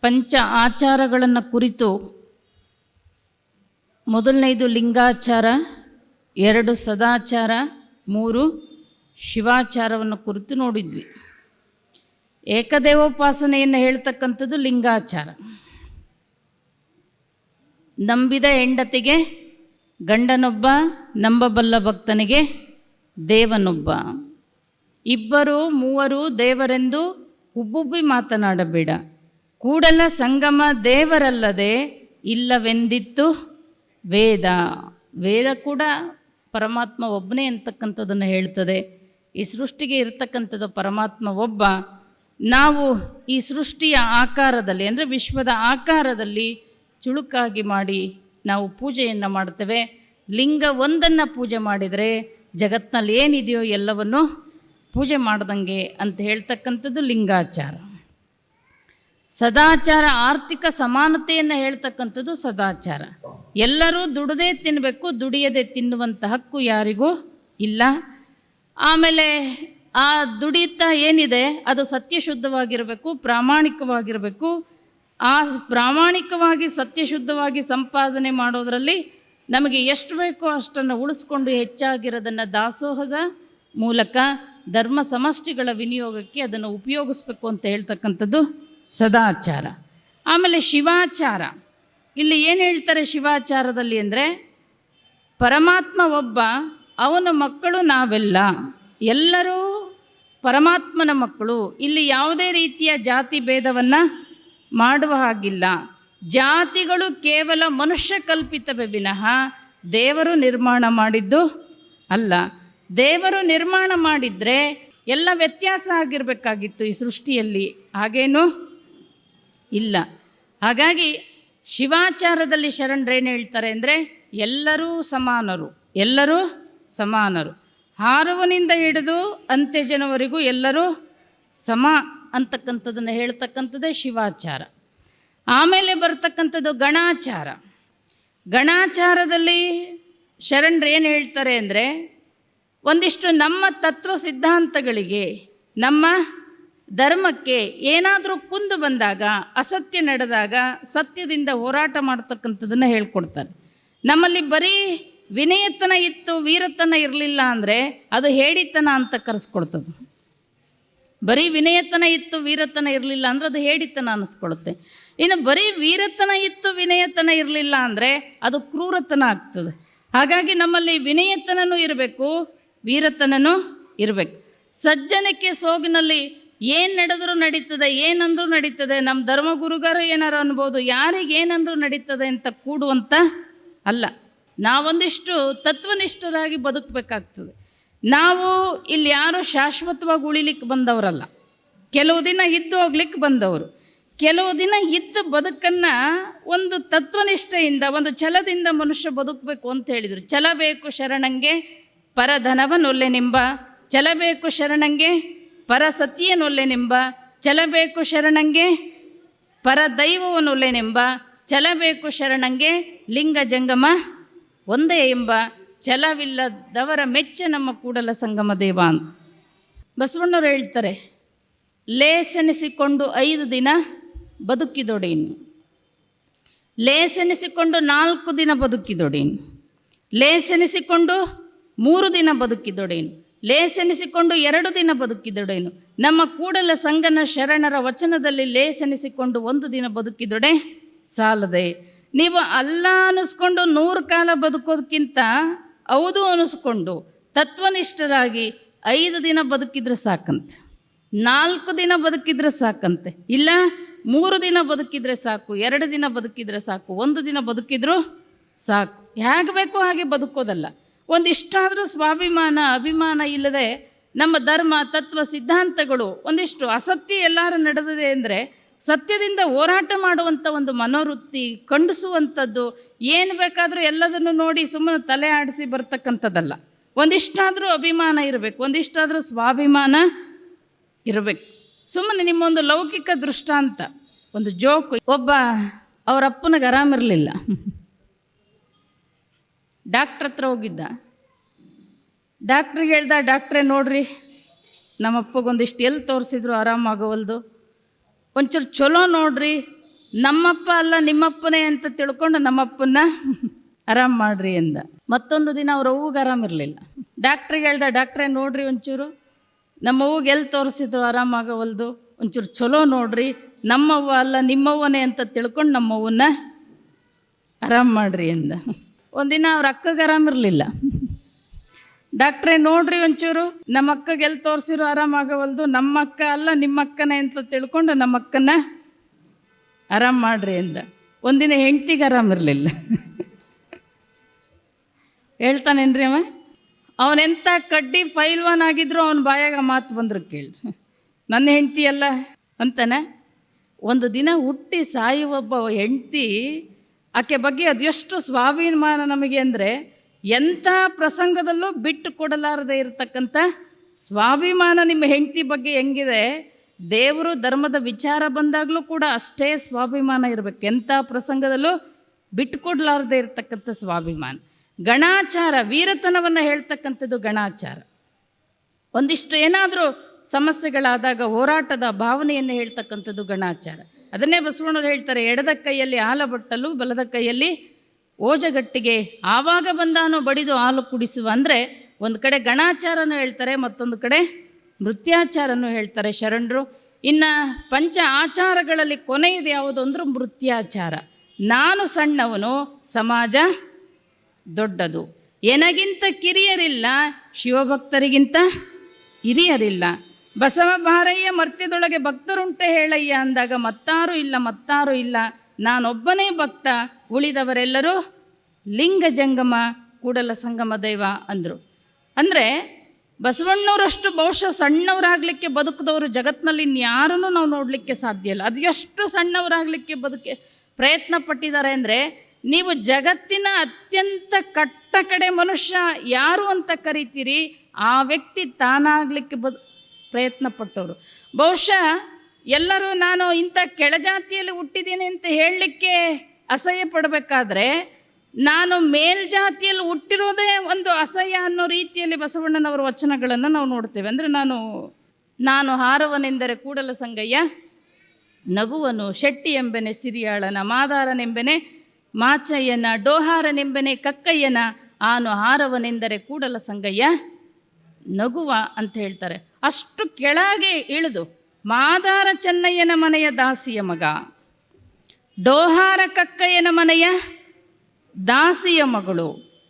ಪಂಚ ಆಚಾರಗಳನ್ನು ಕುರಿತು ಮೊದಲನೇದು ಲಿಂಗಾಚಾರ, ಎರಡು ಸದಾಚಾರ, ಮೂರು ಶಿವಾಚಾರವನ್ನು ಕುರಿತು ನೋಡಿದ್ವಿ. ಏಕದೇವೋಪಾಸನೆಯನ್ನು ಹೇಳ್ತಕ್ಕಂಥದ್ದು ಲಿಂಗಾಚಾರ. ನಂಬಿದ ಹೆಂಡತಿಗೆ ಗಂಡನೊಬ್ಬ, ನಂಬಬಲ್ಲ ಭಕ್ತನಿಗೆ ದೇವನೊಬ್ಬ. ಇಬ್ಬರು, ಮೂವರು ದೇವರೆಂದು ಹುಬ್ಬುಬ್ಬಿ ಮಾತನಾಡಬೇಡ. ಕೂಡಲ ಸಂಗಮ ದೇವರಲ್ಲದೆ ಇಲ್ಲವೆಂದಿತ್ತು ವೇದ. ವೇದ ಕೂಡ ಪರಮಾತ್ಮ ಒಬ್ಬನೇ ಅಂತಕ್ಕಂಥದ್ದನ್ನು ಹೇಳ್ತದೆ. ಈ ಸೃಷ್ಟಿಗೆ ಇರತಕ್ಕಂಥದ್ದು ಪರಮಾತ್ಮ ಒಬ್ಬ. ನಾವು ಈ ಸೃಷ್ಟಿಯ ಆಕಾರದಲ್ಲಿ, ಅಂದರೆ ವಿಶ್ವದ ಆಕಾರದಲ್ಲಿ ಚುಳುಕಾಗಿ ಮಾಡಿ ನಾವು ಪೂಜೆಯನ್ನು ಮಾಡ್ತೇವೆ. ಲಿಂಗ ಒಂದನ್ನು ಪೂಜೆ ಮಾಡಿದರೆ ಜಗತ್ತಿನಲ್ಲಿ ಏನಿದೆಯೋ ಎಲ್ಲವನ್ನು ಪೂಜೆ ಮಾಡ್ದಂಗೆ ಅಂತ ಹೇಳ್ತಕ್ಕಂಥದ್ದು ಲಿಂಗಾಚಾರ. ಸದಾಚಾರ ಆರ್ಥಿಕ ಸಮಾನತೆಯನ್ನು ಹೇಳ್ತಕ್ಕಂಥದ್ದು ಸದಾಚಾರ. ಎಲ್ಲರೂ ದುಡದೇ ತಿನ್ನಬೇಕು ದುಡಿಯದೆ ತಿನ್ನುವಂಥ ಹಕ್ಕು ಯಾರಿಗೂ ಇಲ್ಲ. ಆಮೇಲೆ ಆ ದುಡಿತ ಏನಿದೆ, ಅದು ಸತ್ಯಶುದ್ಧವಾಗಿರಬೇಕು, ಪ್ರಾಮಾಣಿಕವಾಗಿರಬೇಕು. ಆ ಪ್ರಾಮಾಣಿಕವಾಗಿ ಸತ್ಯಶುದ್ಧವಾಗಿ ಸಂಪಾದನೆ ಮಾಡೋದರಲ್ಲಿ ನಮಗೆ ಎಷ್ಟು ಬೇಕೋ ಅಷ್ಟನ್ನು ಉಳಿಸ್ಕೊಂಡು ಹೆಚ್ಚಾಗಿರೋದನ್ನು ದಾಸೋಹದ ಮೂಲಕ ಧರ್ಮ ಸಮಷ್ಟಿಗಳ ವಿನಿಯೋಗಕ್ಕೆ ಅದನ್ನು ಉಪಯೋಗಿಸ್ಬೇಕು ಅಂತ ಹೇಳ್ತಕ್ಕಂಥದ್ದು ಸದಾಚಾರ. ಆಮೇಲೆ ಶಿವಾಚಾರ. ಇಲ್ಲಿ ಏನು ಹೇಳ್ತಾರೆ ಶಿವಾಚಾರದಲ್ಲಿ ಅಂದರೆ, ಪರಮಾತ್ಮ ಒಬ್ಬ, ಅವನ ಮಕ್ಕಳು ನಾವೆಲ್ಲ. ಎಲ್ಲರೂ ಪರಮಾತ್ಮನ ಮಕ್ಕಳು. ಇಲ್ಲಿ ಯಾವುದೇ ರೀತಿಯ ಜಾತಿ ಭೇದವನ್ನು ಮಾಡುವ ಹಾಗಿಲ್ಲ. ಜಾತಿಗಳು ಕೇವಲ ಮನುಷ್ಯ ಕಲ್ಪಿತವೇ ವಿನಃ ದೇವರು ನಿರ್ಮಾಣ ಮಾಡಿದ್ದು ಅಲ್ಲ. ದೇವರು ನಿರ್ಮಾಣ ಮಾಡಿದರೆ ಎಲ್ಲ ವ್ಯತ್ಯಾಸ ಆಗಿರಬೇಕಾಗಿತ್ತು ಈ ಸೃಷ್ಟಿಯಲ್ಲಿ. ಹಾಗೇನೂ? ಇಲ್ಲ. ಹಾಗಾಗಿ ಶಿವಾಚಾರದಲ್ಲಿ ಶರಣರೇನು ಹೇಳ್ತಾರೆ ಅಂದರೆ ಎಲ್ಲರೂ ಸಮಾನರು ಎಲ್ಲರೂ ಸಮಾನರು. ಹಾರುವನಿಂದ ಹಿಡಿದು ಅಂತ್ಯಜನವರೆಗೂ ಎಲ್ಲರೂ ಸಮ ಅಂತಕ್ಕಂಥದ್ದನ್ನು ಹೇಳ್ತಕ್ಕಂಥದ್ದೇ ಶಿವಾಚಾರ. ಆಮೇಲೆ ಬರ್ತಕ್ಕಂಥದ್ದು ಗಣಾಚಾರ. ಗಣಾಚಾರದಲ್ಲಿ ಶರಣರು ಏನು ಹೇಳ್ತಾರೆ ಅಂದರೆ ಒಂದಿಷ್ಟು ನಮ್ಮ ತತ್ವ ಸಿದ್ಧಾಂತಗಳಿಗೆ, ನಮ್ಮ ಧರ್ಮಕ್ಕೆ ಏನಾದರೂ ಕುಂದು ಬಂದಾಗ, ಅಸತ್ಯ ನಡೆದಾಗ ಸತ್ಯದಿಂದ ಹೋರಾಟ ಮಾಡ್ತಕ್ಕಂಥದ್ದನ್ನು ಹೇಳ್ಕೊಡ್ತಾರೆ. ನಮ್ಮಲ್ಲಿ ಬರೀ ವಿನಯತನ ಇತ್ತು, ವೀರತನ ಇರಲಿಲ್ಲ ಅಂದರೆ ಅದು ಹೇಡಿತನ ಅಂತ ಕರೆಸ್ಕೊಡ್ತದೆ. ಬರೀ ವಿನಯತನ ಇತ್ತು, ವೀರತನ ಇರಲಿಲ್ಲ ಅಂದರೆ ಅದು ಹೇಡಿತನ ಅನ್ನಿಸ್ಕೊಳುತ್ತೆ ಇನ್ನು ಬರೀ ವೀರತನ ಇತ್ತು, ವಿನಯತನ ಇರಲಿಲ್ಲ ಅಂದರೆ ಅದು ಕ್ರೂರತನ ಆಗ್ತದೆ. ಹಾಗಾಗಿ ನಮ್ಮಲ್ಲಿ ವಿನಯತನನೂ ಇರಬೇಕು, ವೀರತನನೂ ಇರಬೇಕು. ಸಜ್ಜನಕ್ಕೆ ಸೋಗಿನಲ್ಲಿ ಏನು ನಡೆದರೂ ನಡೀತದೆ, ಏನಂದ್ರೂ ನಡೀತದೆ ನಮ್ಮ ಧರ್ಮಗುರುಗಾರು ಏನಾರು ಅನ್ಬೋದು, ಯಾರಿಗೆ ಏನಂದ್ರೂ ನಡೀತದೆ ಅಂತ ಕೂಡುವಂಥ ಅಲ್ಲ. ನಾವೊಂದಿಷ್ಟು ತತ್ವನಿಷ್ಠರಾಗಿ ಬದುಕಬೇಕಾಗ್ತದೆ. ನಾವು ಇಲ್ಲಿ ಯಾರು ಶಾಶ್ವತವಾಗಿ ಉಳಿಲಿಕ್ಕೆ ಬಂದವರಲ್ಲ. ಕೆಲವು ದಿನ ಇದ್ದು ಹೋಗ್ಲಿಕ್ಕೆ ಬಂದವರು. ಕೆಲವು ದಿನ ಇದ್ದ ಬದುಕನ್ನು ಒಂದು ತತ್ವನಿಷ್ಠೆಯಿಂದ, ಒಂದು ಛಲದಿಂದ ಮನುಷ್ಯ ಬದುಕಬೇಕು ಅಂತ ಹೇಳಿದರು. ಛಲ ಬೇಕು ಶರಣಂಗೆ, ಪರಧನವನೊಲ್ಲೆನೆಂಬ, ಛಲ ಬೇಕು ಶರಣಂಗೆ ಪರ ಸತಿಯನೊಲ್ಲೆನೆಂಬ ಚಲಬೇಕು ಶರಣಂಗೆ ಪರ ದೈವವನೊಲ್ಲೆನೆಂಬ ಚಲಬೇಕು ಶರಣಂಗೆ ಲಿಂಗ ಜಂಗಮ ಒಂದೇ ಎಂಬ ಛಲವಿಲ್ಲದವರ ಮೆಚ್ಚ ನಮ್ಮ ಕೂಡಲ ಸಂಗಮ ದೇವ ಅಂತ. ಹೇಳ್ತಾರೆ, ಲೇಸೆನಿಸಿಕೊಂಡು ಐದು ದಿನ ಬದುಕಿದೊಡೇನು. ಲೇಸೆನಿಸಿಕೊಂಡು ನಾಲ್ಕು ದಿನ ಬದುಕಿದೊಡೇನು. ಲೇಸೆನಿಸಿಕೊಂಡು ಮೂರು ದಿನ ಬದುಕಿದೊಡೇನು. ಲೇಸೆನಿಸಿಕೊಂಡು ಎರಡು ದಿನ ಬದುಕಿದೊಡೇನು? ನಮ್ಮ ಕೂಡಲ ಸಂಗನ ಶರಣರ ವಚನದಲ್ಲಿ ಲೇಸೆನಿಸಿಕೊಂಡು ಒಂದು ದಿನ ಬದುಕಿದೊಡೆ? ಸಾಲದೆ. ನೀವು ಅಲ್ಲ ಅನಿಸ್ಕೊಂಡು ನೂರು ಕಾಲ ಬದುಕೋದಕ್ಕಿಂತ ಹೌದು ಅನಿಸ್ಕೊಂಡು ತತ್ವನಿಷ್ಠರಾಗಿ ಐದು ದಿನ ಬದುಕಿದ್ರೆ ಸಾಕಂತೆ. ನಾಲ್ಕು ದಿನ ಬದುಕಿದ್ರೆ ಸಾಕಂತೆ. ಇಲ್ಲ, ಮೂರು ದಿನ ಬದುಕಿದ್ರೆ ಸಾಕು, ಎರಡು ದಿನ ಬದುಕಿದ್ರೆ ಸಾಕು, ಒಂದು ದಿನ ಬದುಕಿದ್ರು ಸಾಕು. ಹೇಗೆ ಬೇಕೋ ಹಾಗೆ ಬದುಕೋದಲ್ಲ. ಒಂದಿಷ್ಟಾದರೂ ಸ್ವಾಭಿಮಾನ, ಅಭಿಮಾನ ಇಲ್ಲದೆ ನಮ್ಮ ಧರ್ಮ, ತತ್ವ, ಸಿದ್ಧಾಂತಗಳು ಒಂದಿಷ್ಟು ಅಸತ್ಯ ಎಲ್ಲರೂ ನಡೆದಿದೆ ಅಂದರೆ ಸತ್ಯದಿಂದ ಹೋರಾಟ ಮಾಡುವಂಥ ಒಂದು ಮನೋವೃತ್ತಿ ಖಂಡಿಸುವಂಥದ್ದು ಏನು ಬೇಕಾದರೂ ಎಲ್ಲದನ್ನು ನೋಡಿ ಸುಮ್ಮನೆ ತಲೆ ಆಡಿಸಿ ಬರ್ತಕ್ಕಂಥದ್ದಲ್ಲ. ಒಂದಿಷ್ಟಾದರೂ ಅಭಿಮಾನ ಇರಬೇಕು, ಒಂದಿಷ್ಟಾದರೂ ಸ್ವಾಭಿಮಾನ ಇರಬೇಕು. ಸುಮ್ಮನೆ ನಿಮ್ಮೊಂದು ಲೌಕಿಕ ದೃಷ್ಟಾಂತ, ಒಂದು ಜೋಕು ಒಬ್ಬ ಅವರಪ್ಪನಿಗೆ ಆರಾಮಿರಲಿಲ್ಲ. ಡಾಕ್ಟ್ರ್ ಹತ್ರ ಹೋಗಿದ್ದ. ಡಾಕ್ಟ್ರಿಗೆ ಹೇಳ್ದ, ಡಾಕ್ಟ್ರೇ, ನೋಡ್ರಿ ನಮ್ಮ ಅಪ್ಪಗೊಂದಿಷ್ಟು ಎಲ್ಲಿ ತೋರಿಸಿದ್ರು ಆರಾಮಾಗವಲ್ದು ಒಂಚೂರು ಚಲೋ ನೋಡ್ರಿ, ನಮ್ಮಪ್ಪ ಅಲ್ಲ ನಿಮ್ಮಪ್ಪನೇ ಅಂತ ತಿಳ್ಕೊಂಡು ನಮ್ಮಪ್ಪನ್ನ ಆರಾಮ್ ಮಾಡ್ರಿ ಅಂದ ಮತ್ತೊಂದು ದಿನ ಅವ್ರ ಅವ್ಗೆ ಆರಾಮಿರಲಿಲ್ಲ ಡಾಕ್ಟ್ರಿಗೆ ಹೇಳ್ದ, ಡಾಕ್ಟ್ರೇ, ನೋಡ್ರಿ ಒಂಚೂರು, ನಮ್ಮ ಅವ್ಗೆ ಎಲ್ಲಿ ತೋರಿಸಿದ್ರು ಆರಾಮಾಗವಲ್ದು ಒಂಚೂರು ಚಲೋ ನೋಡ್ರಿ, ನಮ್ಮವ್ವ ಅಲ್ಲ ನಿಮ್ಮವ್ವನೇ ಅಂತ ತಿಳ್ಕೊಂಡು ನಮ್ಮವ್ವನ್ನ ಆರಾಮ್ ಮಾಡ್ರಿ ಅಂದ ಒಂದಿನ ಅವ್ರ ಅಕ್ಕಗೆ ಆರಾಮಿರಲಿಲ್ಲ ಡಾಕ್ಟ್ರೇ, ನೋಡ್ರಿ ಒಂಚೂರು. ನಮ್ಮ ಅಕ್ಕಗೆ ಎಲ್ಲಿ ತೋರಿಸಿರೋ ಆರಾಮಾಗವಲ್ದು ನಮ್ಮ ಅಕ್ಕ ಅಲ್ಲ, ನಿಮ್ಮ ಅಕ್ಕನ ಅಂತ ತಿಳ್ಕೊಂಡು ನಮ್ಮ ಅಕ್ಕನ ಆರಾಮ್ ಮಾಡ್ರಿ ಅಂದ. ಒಂದಿನ ಹೆಂಡ್ತಿಗೆ ಆರಾಮಿರಲಿಲ್ಲ ಹೇಳ್ತಾನೇನ್ರಿ ಅವ? ಅವನೆಂಥ ಕಡ್ಡಿ ಫೈಲ್ವಾನ್ ಆಗಿದ್ರು ಅವನ ಬಾಯಾಗ ಮಾತು ಬಂದ್ರು ಕೇಳಿ ನನ್ನ ಹೆಂಡ್ತಿ ಅಲ್ಲ ಅಂತಾನೆ? ಒಂದು ದಿನ ಹುಟ್ಟಿ ಸಾಯುವ ಒಬ್ಬ ಹೆಂಡ್ತಿ ಆಕೆ ಬಗ್ಗೆ ಅದೆಷ್ಟು ಸ್ವಾಭಿಮಾನ ನಮಗೆ ಅಂದರೆ ಎಂಥ ಪ್ರಸಂಗದಲ್ಲೂ ಬಿಟ್ಟು ಕೊಡಲಾರದೆ ಇರತಕ್ಕಂಥ ಸ್ವಾಭಿಮಾನ ನಿಮ್ಮ ಹೆಂಡತಿ ಬಗ್ಗೆ ಹೆಂಗಿದೆ? ದೇವರು ಧರ್ಮದ ವಿಚಾರ ಬಂದಾಗಲೂ ಕೂಡ ಅಷ್ಟೇ ಸ್ವಾಭಿಮಾನ ಇರಬೇಕು. ಎಂಥ ಪ್ರಸಂಗದಲ್ಲೂ ಬಿಟ್ಟುಕೊಡ್ಲಾರದೆ ಇರತಕ್ಕಂಥ ಸ್ವಾಭಿಮಾನ. ಗಣಾಚಾರ, ವೀರತನವನ್ನು ಹೇಳ್ತಕ್ಕಂಥದ್ದು ಗಣಾಚಾರ. ಒಂದಿಷ್ಟು ಏನಾದರೂ ಸಮಸ್ಯೆಗಳಾದಾಗ ಹೋರಾಟದ ಭಾವನೆಯನ್ನು ಹೇಳ್ತಕ್ಕಂಥದ್ದು ಗಣಾಚಾರ. ಅದನ್ನೇ ಬಸವಣ್ಣರು ಹೇಳ್ತಾರೆ, ಎಡದ ಕೈಯಲ್ಲಿ ಹಾಲ ಬಟ್ಟಲು, ಬಲದ ಕೈಯಲ್ಲಿ ಓಜಗಟ್ಟಿಗೆ. ಆವಾಗ ಬಂದಾನು ಬಡಿದು ಹಾಲು ಕುಡಿಸುವ ಅಂದರೆ ಒಂದು ಕಡೆ ಗಣಾಚಾರನೂ ಹೇಳ್ತಾರೆ, ಮತ್ತೊಂದು ಕಡೆ ಮೃತ್ಯಾಚಾರನೂ ಹೇಳ್ತಾರೆ ಶರಣರು. ಇನ್ನು ಪಂಚ ಆಚಾರಗಳಲ್ಲಿ ಕೊನೆಯದು ಯಾವುದು ಅಂದ್ರೆ ಮೃತ್ಯಾಚಾರ. ನಾನು ಸಣ್ಣವನು, ಸಮಾಜ ದೊಡ್ಡದು. ಎನಗಿಂತ ಕಿರಿಯರಿಲ್ಲ, ಶಿವಭಕ್ತರಿಗಿಂತ ಹಿರಿಯರಿಲ್ಲ. ಬಸವ ಭಾರಯ್ಯ ಮರ್ತ್ಯದೊಳಗೆ ಭಕ್ತರುಂಟೆ ಹೇಳಯ್ಯ ಅಂದಾಗ, ಮತ್ತಾರು ಇಲ್ಲ ಮತ್ತಾರು ಇಲ್ಲ, ನಾನೊಬ್ಬನೇ ಭಕ್ತ, ಉಳಿದವರೆಲ್ಲರೂ ಲಿಂಗ ಜಂಗಮ, ಕೂಡಲ ಸಂಗಮ ದೈವ ಅಂದರು. ಅಂದರೆ ಬಸವಣ್ಣವರಷ್ಟು ಬಹುಶಃ ಸಣ್ಣವರಾಗಲಿಕ್ಕೆ ಬದುಕಿದವರು ಜಗತ್ತಿನಲ್ಲಿ ಇನ್ಯಾರನ್ನೂ ನಾವು ನೋಡಲಿಕ್ಕೆ ಸಾಧ್ಯ ಇಲ್ಲ. ಅದು ಎಷ್ಟು ಸಣ್ಣವರಾಗಲಿಕ್ಕೆ ಬದುಕಿ ಪ್ರಯತ್ನ ಪಟ್ಟಿದ್ದಾರೆ ಅಂದರೆ, ನೀವು ಜಗತ್ತಿನ ಅತ್ಯಂತ ಕಟ್ಟ ಕಡೆ ಮನುಷ್ಯ ಯಾರು ಅಂತ ಕರಿತೀರಿ, ಆ ವ್ಯಕ್ತಿ ತಾನಾಗಲಿಕ್ಕೆ ಬದು ಪ್ರಯತ್ನ ಪಟ್ಟವರು ಬಹುಶಃ ಎಲ್ಲರೂ ನಾನು ಇಂಥ ಕೆಳಜಾತಿಯಲ್ಲಿ ಹುಟ್ಟಿದ್ದೀನಿ ಅಂತ ಹೇಳಲಿಕ್ಕೆ ಅಸಹ್ಯ ಪಡಬೇಕಾದ್ರೆ ನಾನು ಮೇಲ್ಜಾತಿಯಲ್ಲಿ ಹುಟ್ಟಿರೋದೇ ಒಂದು ಅಸಹ್ಯ ಅನ್ನೋ ರೀತಿಯಲ್ಲಿ ಬಸವಣ್ಣನವರ ವಚನಗಳನ್ನು ನಾವು ನೋಡ್ತೇವೆ. ಅಂದರೆ ನಾನು ನಾನು ಹಾರವನೆಂದರೆ ಕೂಡಲ ಸಂಗಯ್ಯ, ನಗುವನು ಶೆಟ್ಟಿ ಎಂಬೆನೆ ಸಿರಿಯಾಳನ, ಮಾದಾರನೆಂಬೆನೆ ಮಾಚಯ್ಯನ, ಡೋಹಾರನೆಂಬೆನೆ ಕಕ್ಕಯ್ಯನ, ಆನು ಹಾರವನೆಂದರೆ ಕೂಡಲ ಸಂಗಯ್ಯ ನಗುವ ಅಂತ ಹೇಳ್ತಾರೆ. ಅಷ್ಟು ಕೆಳಗೆ ಇಳಿದು ಮಾದಾರ ಚೆನ್ನಯ್ಯನ ಮನೆಯ ದಾಸಿಯ ಮಗ, ಡೋಹಾರ ಕಕ್ಕಯ್ಯನ ಮನೆಯ ದಾಸಿಯ ಮಗಳು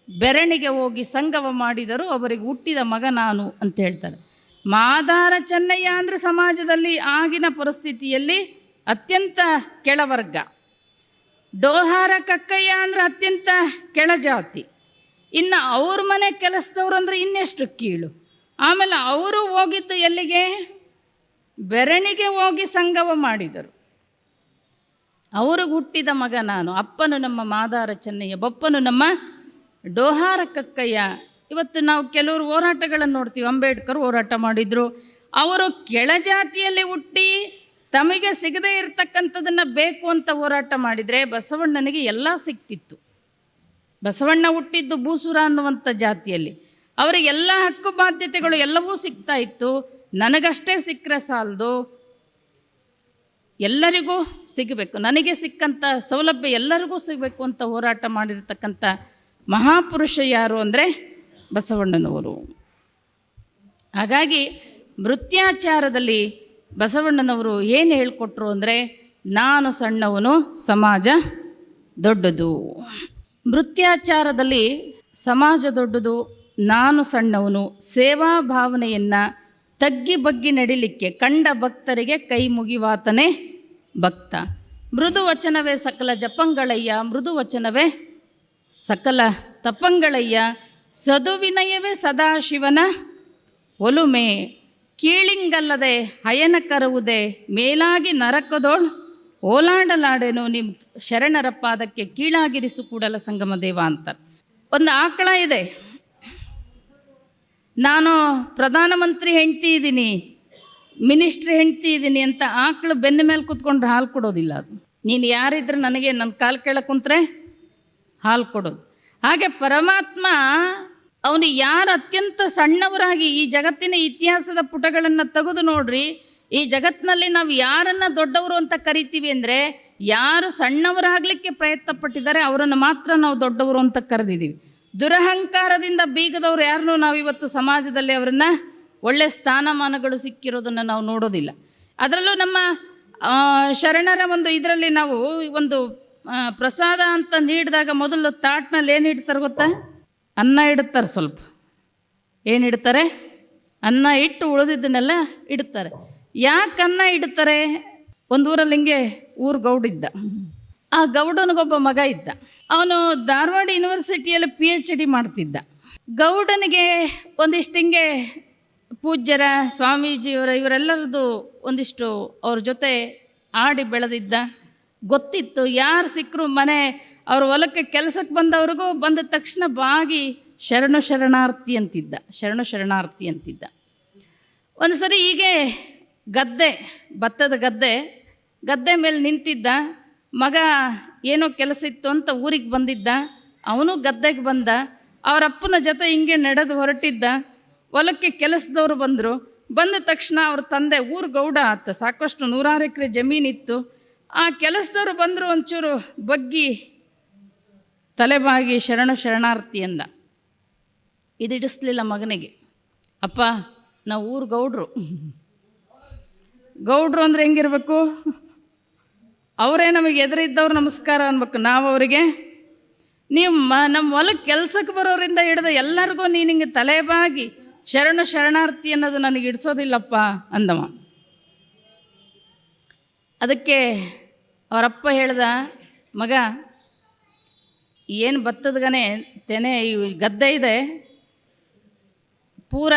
ಬೆರಣಿಗೆ ಹೋಗಿ ಸಂಗಮ ಮಾಡಿದರು ಅವರಿಗೆ ಹುಟ್ಟಿದ ಮಗ ನಾನು ಅಂತ ಹೇಳ್ತಾರೆ. ಮಾದಾರ ಚೆನ್ನಯ್ಯ ಅಂದರೆ ಸಮಾಜದಲ್ಲಿ ಆಗಿನ ಪರಿಸ್ಥಿತಿಯಲ್ಲಿ ಅತ್ಯಂತ ಕೆಳವರ್ಗ ಡೋಹಾರ ಕಕ್ಕಯ್ಯ ಅಂದರೆ ಅತ್ಯಂತ ಕೆಳಜಾತಿ ಇನ್ನು ಅವ್ರ ಮನೆ ಕೆಲಸದವ್ರು ಅಂದರೆ ಇನ್ನೆಷ್ಟು ಕೀಳು. ಆಮೇಲೆ ಅವರು ಹೋಗಿದ್ದು ಎಲ್ಲಿಗೆ? ಬೆರಣಿಗೆ ಹೋಗಿ ಸಂಗಮ ಮಾಡಿದರು. ಅವ್ರಿಗೆ ಹುಟ್ಟಿದ ಮಗ ನಾನು, ಅಪ್ಪನು ನಮ್ಮ ಮಾದಾರ ಚೆನ್ನಯ್ಯ ಬಪ್ಪನು ನಮ್ಮ ಡೋಹಾರ ಕಕ್ಕಯ್ಯ ಇವತ್ತು ನಾವು ಕೆಲವರು ಹೋರಾಟಗಳನ್ನು ನೋಡ್ತೀವಿ. ಅಂಬೇಡ್ಕರ್ ಹೋರಾಟ ಮಾಡಿದರು. ಅವರು ಕೆಳಜಾತಿಯಲ್ಲಿ ಹುಟ್ಟಿ ತಮಗೆ ಸಿಗದೇ ಇರತಕ್ಕಂಥದ್ದನ್ನು ಬೇಕು ಅಂತ ಹೋರಾಟ ಮಾಡಿದರೆ ಬಸವಣ್ಣನಿಗೆ ಎಲ್ಲ ಸಿಕ್ತಿತ್ತು. ಬಸವಣ್ಣ ಹುಟ್ಟಿದ್ದು ಭೂಸುರ ಅನ್ನುವಂಥ ಜಾತಿಯಲ್ಲಿ. ಅವರಿಗೆ ಎಲ್ಲ ಹಕ್ಕು ಬಾಧ್ಯತೆಗಳು ಎಲ್ಲವೂ ಸಿಗ್ತಾ ಇತ್ತು. ನನಗಷ್ಟೇ ಸಿಕ್ಕರೆ ಸಾಲದು. ಎಲ್ಲರಿಗೂ ಸಿಗಬೇಕು. ನನಗೆ ಸಿಕ್ಕಂಥ ಸೌಲಭ್ಯ ಎಲ್ಲರಿಗೂ ಸಿಗಬೇಕು ಅಂತ ಹೋರಾಟ ಮಾಡಿರ್ತಕ್ಕಂಥ ಮಹಾಪುರುಷ ಯಾರು ಅಂದರೆ ಬಸವಣ್ಣನವರು. ಹಾಗಾಗಿ ನೃತ್ಯಾಚಾರದಲ್ಲಿ ಬಸವಣ್ಣನವರು ಏನು ಹೇಳಿಕೊಟ್ರು ಅಂದರೆ ನಾನು ಸಣ್ಣವನು, ಸಮಾಜ ದೊಡ್ಡದು. ನೃತ್ಯಾಚಾರದಲ್ಲಿ ಸಮಾಜ ದೊಡ್ಡದು. ನಾನು ಸಣ್ಣವನು, ಸೇವಾ ಭಾವನೆಯನ್ನು ತಗ್ಗಿ ಬಗ್ಗಿ ನಡಿಲಿಕ್ಕೆ ಕಂಡ ಭಕ್ತರಿಗೆ ಕೈ ಮುಗಿವಾತನೇ ಭಕ್ತ. ಮೃದು ವಚನವೇ ಸಕಲ ಜಪಂಗಳಯ್ಯ, ಮೃದು ವಚನವೇ ಸಕಲ ತಪಂಗಳಯ್ಯ, ಸದುವಿನಯವೇ ಸದಾಶಿವನ ಒಲುಮೆ. ಕೀಳಿಂಗಲ್ಲದೆ ಹಯನ ಕರುವುದೇ, ಮೇಲಾಗಿ ನರಕದೋಳ್ ಓಲಾಡಲಾಡೆನು ನಿಮ್ಮ ಶರಣರ ಪಾದಕ್ಕೆ ಕೀಳಾಗಿರಿಸು ಕೂಡಲ ಸಂಗಮ ದೇವ ಅಂತ. ಒಂದು ಆಕಳ ಇದೆ. ನಾನು ಪ್ರಧಾನಮಂತ್ರಿ ಹೆಂಡ್ತಿ ಇದ್ದೀನಿ, ಮಿನಿಸ್ಟ್ರಿ ಹೆಂಡ್ತಿ ಇದ್ದೀನಿ ಅಂತ ಆಕಳು ಬೆನ್ನ ಮೇಲೆ ಕೂತ್ಕೊಂಡ್ರೆ ಹಾಲು ಕೊಡೋದಿಲ್ಲ ಅದು. ನೀನು ಯಾರಿದ್ರೆ ನನಗೆ ನನ್ನ ಕಾಲು ಕೇಳಕ್ಕೆ ಕುಂತ್ರೆ ಹಾಲು ಕೊಡೋದು. ಹಾಗೆ ಪರಮಾತ್ಮ ಅವನು ಯಾರು ಅತ್ಯಂತ ಸಣ್ಣವರಾಗಿ ಈ ಜಗತ್ತಿನ ಇತಿಹಾಸದ ಪುಟಗಳನ್ನು ತೆಗೆದು ನೋಡ್ರಿ, ಈ ಜಗತ್ತಿನಲ್ಲಿ ನಾವು ಯಾರನ್ನ ದೊಡ್ಡವರು ಅಂತ ಕರಿತೀವಿ ಅಂದರೆ ಯಾರು ಸಣ್ಣವರಾಗಲಿಕ್ಕೆ ಪ್ರಯತ್ನ ಪಟ್ಟಿದ್ದಾರೆ ಅವರನ್ನು ಮಾತ್ರ ನಾವು ದೊಡ್ಡವರು ಅಂತ ಕರೆದಿದ್ದೀವಿ ದುರಹಂಕಾರದಿಂದ ಬೀಗದವರು ಯಾರನ್ನೂ ನಾವು ಇವತ್ತು ಸಮಾಜದಲ್ಲಿ ಅವರನ್ನು ಒಳ್ಳೆ ಸ್ಥಾನಮಾನಗಳು ಸಿಕ್ಕಿರೋದನ್ನು ನಾವು ನೋಡೋದಿಲ್ಲ. ಅದರಲ್ಲೂ ನಮ್ಮ ಶರಣರ ಒಂದು ಇದರಲ್ಲಿ ನಾವು ಒಂದು ಪ್ರಸಾದ ಅಂತ ನೀಡಿದಾಗ ಮೊದಲು ತಾಟ್ನಲ್ಲಿ ಏನು ಇಡ್ತಾರೆ ಗೊತ್ತಾ? ಅನ್ನ ಇಡುತ್ತಾರೆ ಸ್ವಲ್ಪ. ಏನು ಇಡ್ತಾರೆ? ಅನ್ನ ಇಟ್ಟು ಉಳಿದಿದ್ದನ್ನೆಲ್ಲ ಇಡ್ತಾರೆ. ಯಾಕೆ ಅನ್ನ ಇಡ್ತಾರೆ? ಒಂದು ಊರಲ್ಲಿ ಹಿಂಗೆ ಊರು ಗೌಡಿದ್ದ ಆ ಗೌಡನಿಗೊಬ್ಬ ಮಗ ಇದ್ದ. ಅವನು ಧಾರವಾಡ ಯೂನಿವರ್ಸಿಟಿಯಲ್ಲಿ ಪಿ ಎಚ್ ಡಿ ಮಾಡ್ತಿದ್ದ. ಗೌಡನಿಗೆ ಒಂದಿಷ್ಟು ಹಿಂಗೆ ಪೂಜ್ಯರ, ಸ್ವಾಮೀಜಿಯವರ ಇವರೆಲ್ಲರದ್ದು ಒಂದಿಷ್ಟು ಅವ್ರ ಜೊತೆ ಆಡಿ ಬೆಳೆದಿದ್ದ. ಗೊತ್ತಿತ್ತು ಯಾರು ಸಿಕ್ಕರು ಮನೆ, ಅವ್ರ ಹೊಲಕ್ಕೆ ಕೆಲಸಕ್ಕೆ ಬಂದವ್ರಿಗೂ ಬಂದ ತಕ್ಷಣ ಬಾಗಿ ಶರಣು ಶರಣಾರ್ಥಿ ಅಂತಿದ್ದ, ಶರಣು ಶರಣಾರ್ಥಿ ಅಂತಿದ್ದ. ಒಂದು ಸರಿ ಹೀಗೆ ಗದ್ದೆ, ಭತ್ತದ ಗದ್ದೆ ಗದ್ದೆ ಮೇಲೆ ನಿಂತಿದ್ದ. ಮಗ ಏನೋ ಕೆಲಸ ಇತ್ತು ಅಂತ ಊರಿಗೆ ಬಂದಿದ್ದ, ಅವನು ಗದ್ದೆಗೆ ಬಂದ, ಅವರ ಅಪ್ಪನ ಜೊತೆ ಹಿಂಗೆ ನಡೆದು ಹೊರಟಿದ್ದ, ಹೊಲಕ್ಕೆ ಕೆಲಸದವರು ಬಂದರು. ಬಂದ ತಕ್ಷಣ ಅವ್ರ ತಂದೆ ಊರು ಗೌಡ ಆತ, ಸಾಕಷ್ಟು ನೂರಾರು ಎಕರೆ ಜಮೀನಿತ್ತು. ಆ ಕೆಲಸದವರು ಬಂದರು ಒಂಚೂರು ಬಗ್ಗಿ ತಲೆಬಾಗಿ ಶರಣ ಶರಣಾರ್ಥಿ ಅಂದ. ಇದಿಡಿಸ್ಲಿಲ್ಲ ಮಗನಿಗೆ. ಅಪ್ಪ, ನಾವು ಊರು ಗೌಡ್ರು. ಗೌಡ್ರು ಅಂದರೆ ಹೆಂಗಿರ್ಬೇಕು? ಅವರೇ ನಮಗೆ ಎದುರಿದ್ದವ್ರು ನಮಸ್ಕಾರ ಅನ್ಬೇಕು. ನಾವು ಅವರಿಗೆ, ನೀವು ಮ ನಮ್ಮ ಹೊಲಕ್ಕೆ ಕೆಲಸಕ್ಕೆ ಬರೋರಿಂದ ಹಿಡಿದ ಎಲ್ಲರಿಗೂ ನೀನು ಹಿಂಗೆ ತಲೆಬಾಗಿ ಶರಣು ಶರಣಾರ್ಥಿ ಅನ್ನೋದು ನನಗೆ ಇಡಿಸೋದಿಲ್ಲಪ್ಪ ಅಂದವ. ಅದಕ್ಕೆ ಅವರಪ್ಪ ಹೇಳ್ದ, ಮಗ, ಏನು ಭತ್ತದಗನೆ ತೆನೆ ಈ ಗದ್ದೆ ಇದೆ. ಪೂರ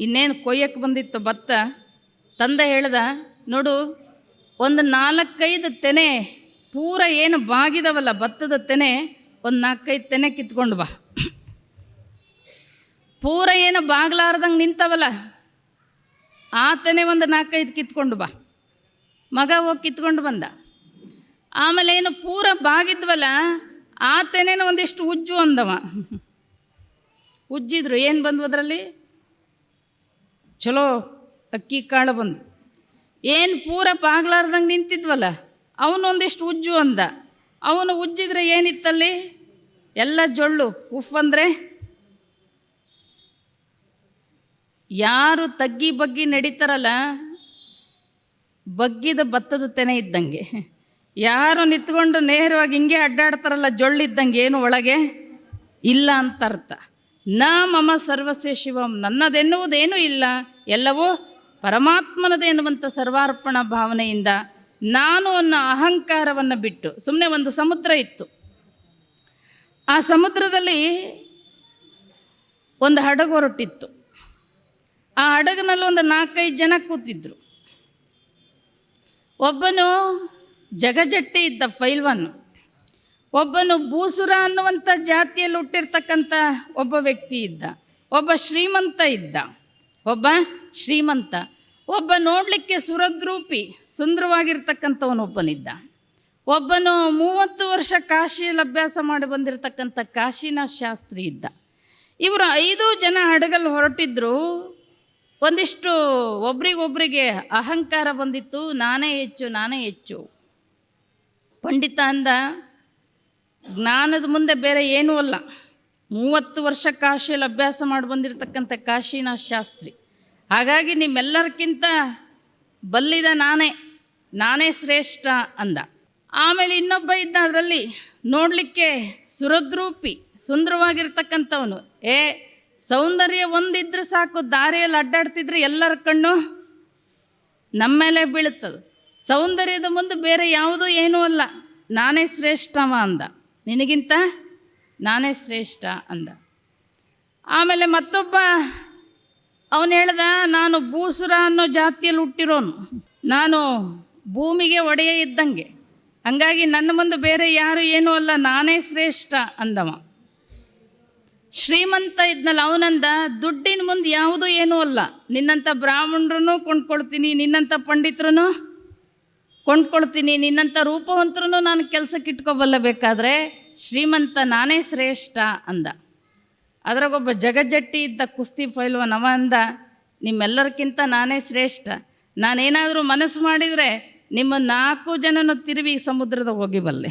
ಇನ್ನೇನು ಕೊಯ್ಯಕ್ಕೆ ಬಂದಿತ್ತು ಭತ್ತ ತಂದೆ ಹೇಳ್ದ, ನೋಡು ಒಂದು ನಾಲ್ಕೈದು ತೆನೆ ಪೂರ ಏನು ಬಾಗಿದವಲ್ಲ, ಭತ್ತದ ತೆನೆ, ಒಂದು ನಾಲ್ಕೈದು ತೆನೆ ಕಿತ್ಕೊಂಡು ಬಾ. ಪೂರ ಏನು ಬಾಗ್ಲಾರ್ದಂಗೆ ನಿಂತವಲ್ಲ, ಆ ತೆನೆ ಒಂದು ನಾಲ್ಕೈದು ಕಿತ್ಕೊಂಡು ಬಾ. ಮಗ ಹೋಗಿ ಕಿತ್ಕೊಂಡು ಬಂದ. ಆಮೇಲೆ ಏನು ಪೂರ ಬಾಗಿದ್ವಲ್ಲ, ಆ ತೆನೆನ ಒಂದಿಷ್ಟು ಉಜ್ಜು ಅಂದವ. ಉಜ್ಜಿದ್ರು, ಏನು ಬಂದು ಅದರಲ್ಲಿ? ಚಲೋ ಅಕ್ಕಿ ಕಾಳು ಬಂದು ಏನು ಪೂರ ಪಾಗ್ಲಾರ್ದಂಗೆ ನಿಂತಿದ್ವಲ್ಲ, ಅವನೊಂದಿಷ್ಟು ಉಜ್ಜು ಅಂದ. ಅವನು ಉಜ್ಜಿದ್ರೆ ಏನಿತ್ತಲ್ಲಿ? ಎಲ್ಲ ಜೊಳ್ಳು, ಉಫ್ ಅಂದರೆ? ಯಾರು ತಗ್ಗಿ ಬಗ್ಗಿ ನಡೀತಾರಲ್ಲ, ಬಗ್ಗಿದ ಭತ್ತದ ತೆನೆ ಇದ್ದಂಗೆ. ಯಾರು ನಿಂತ್ಕೊಂಡು ನೇರವಾಗಿ ಹಿಂಗೆ ಅಡ್ಡಾಡ್ತಾರಲ್ಲ ಜೊಳ್ಳಿದ್ದಂಗೆ ಏನು ಒಳಗೆ? ಇಲ್ಲ ಅಂತ ಅರ್ಥ. ನ ಮಮ ಸರ್ವಸ್ಯ ಶಿವಂ, ನನ್ನದೆನ್ನುವುದೇನೂ ಇಲ್ಲ, ಎಲ್ಲವೂ ಪರಮಾತ್ಮನದೇ ಎನ್ನುವಂಥ ಸರ್ವಾರ್ಪಣ ಭಾವನೆಯಿಂದ ನಾನು ಅನ್ನೋ ಅಹಂಕಾರವನ್ನು ಬಿಟ್ಟು ಸುಮ್ಮನೆ ಒಂದು ಸಮುದ್ರ ಇತ್ತು. ಆ ಸಮುದ್ರದಲ್ಲಿ ಒಂದು ಹಡಗು ಹೊರಟಿತ್ತು. ಆ ಹಡಗಿನಲ್ಲಿ ಒಂದು ನಾಲ್ಕೈದು ಜನ ಕೂತಿದ್ರು. ಒಬ್ಬನು ಜಗಜಟ್ಟಿ ಇದ್ದ ಫೈಲ್ವನ್, ಒಬ್ಬನು ಭೂಸುರ ಅನ್ನುವಂಥ ಜಾತಿಯಲ್ಲಿ ಹುಟ್ಟಿರ್ತಕ್ಕಂಥ ಒಬ್ಬ ವ್ಯಕ್ತಿ ಇದ್ದ, ಒಬ್ಬ ಶ್ರೀಮಂತ ಇದ್ದ, ಒಬ್ಬ ಶ್ರೀಮಂತ. ಒಬ್ಬ ನೋಡಲಿಕ್ಕೆ ಸುರದ್ರೂಪಿ, ಸುಂದರವಾಗಿರ್ತಕ್ಕಂಥವನೊಬ್ಬನಿದ್ದ. ಒಬ್ಬನು ಮೂವತ್ತು ವರ್ಷ ಕಾಶಿಯಲ್ಲಿ ಅಭ್ಯಾಸ ಮಾಡಿ ಬಂದಿರತಕ್ಕಂಥ ಕಾಶಿನಾಥ್ ಶಾಸ್ತ್ರಿ ಇದ್ದ. ಇವರು ಐದು ಜನ ಹಡಗಲ್ಲಿ ಹೊರಟಿದ್ರು. ಒಂದಿಷ್ಟು ಒಬ್ರಿಗೊಬ್ರಿಗೆ ಅಹಂಕಾರ ಬಂದಿತ್ತು, ನಾನೇ ಹೆಚ್ಚು ನಾನೇ ಹೆಚ್ಚು. ಪಂಡಿತ ಅಂದ, ಜ್ಞಾನದ ಮುಂದೆ ಬೇರೆ ಏನೂ ಅಲ್ಲ. ಮೂವತ್ತು ವರ್ಷ ಕಾಶಿಯಲ್ಲಿ ಅಭ್ಯಾಸ ಮಾಡಿ ಬಂದಿರತಕ್ಕಂಥ ಕಾಶಿನಾಥ್ ಶಾಸ್ತ್ರಿ. ಹಾಗಾಗಿ ನಿಮ್ಮೆಲ್ಲರಿಗಿಂತ ಬಲ್ಲಿದ ನಾನೇ ನಾನೇ ಶ್ರೇಷ್ಠ ಅಂದ. ಆಮೇಲೆ ಇನ್ನೊಬ್ಬ ಇದ್ದ ಅದರಲ್ಲಿ ನೋಡಲಿಕ್ಕೆ ಸುರದ್ರೂಪಿ, ಸುಂದರವಾಗಿರ್ತಕ್ಕಂಥವನು. ಏ, ಸೌಂದರ್ಯ ಒಂದಿದ್ರೆ ಸಾಕು, ದಾರಿಯಲ್ಲಿ ಅಡ್ಡಾಡ್ತಿದ್ರೆ ಎಲ್ಲರ ಕಣ್ಣು ನಮ್ಮ ಮೇಲೆ ಬೀಳುತ್ತದೆ. ಸೌಂದರ್ಯದ ಮುಂದೆ ಬೇರೆ ಯಾವುದೂ ಏನೂ ಅಲ್ಲ. ನಾನೇ ಶ್ರೇಷ್ಠವ ಅಂದ. ನಿನಗಿಂತ ನಾನೇ ಶ್ರೇಷ್ಠ ಅಂದ. ಆಮೇಲೆ ಮತ್ತೊಬ್ಬ ಅವನು ಹೇಳ್ದ, ನಾನು ಬೂಸುರ ಅನ್ನೋ ಜಾತಿಯಲ್ಲಿ ಹುಟ್ಟಿರೋನು. ನಾನು ಭೂಮಿಗೆ ಒಡೆಯ ಇದ್ದಂಗೆ. ಹಂಗಾಗಿ ನನ್ನ ಮುಂದೆ ಬೇರೆ ಯಾರು ಏನೂ ಅಲ್ಲ, ನಾನೇ ಶ್ರೇಷ್ಠ ಅಂದವ. ಶ್ರೀಮಂತ ಇದ್ನಲ್ಲ, ಅವನಂದ, ದುಡ್ಡಿನ ಮುಂದೆ ಯಾವುದೂ ಏನೂ ಅಲ್ಲ. ನಿನ್ನಂಥ ಬ್ರಾಹ್ಮಣರನ್ನು ಕೊಂಡ್ಕೊಳ್ತೀನಿ, ನಿನ್ನಂಥ ಪಂಡಿತರನ್ನು ಕೊಂಡ್ಕೊಳ್ತೀನಿ, ನಿನ್ನಂಥ ರೂಪವಂತರೂ ನಾನು ಕೆಲಸಕ್ಕೆ ಇಟ್ಕೊಬಲ್ಲ ಬೇಕಾದರೆ ಶ್ರೀಮಂತ ನಾನೇ ಶ್ರೇಷ್ಠ ಅಂದ. ಅದ್ರಾಗೊಬ್ಬ ಜಗಜ್ಜಟ್ಟಿ ಇದ್ದ ಕುಸ್ತಿ ಫೈಲ್ವ ನವ ಅಂದ ನಿಮ್ಮೆಲ್ಲರಿಗಿಂತ ನಾನೇ ಶ್ರೇಷ್ಠ. ನಾನೇನಾದರೂ ಮನಸ್ಸು ಮಾಡಿದರೆ ನಿಮ್ಮ ನಾಲ್ಕು ಜನನು ತಿರುವಿ ಸಮುದ್ರದ ಹೋಗಿ ಬಲ್ಲೆ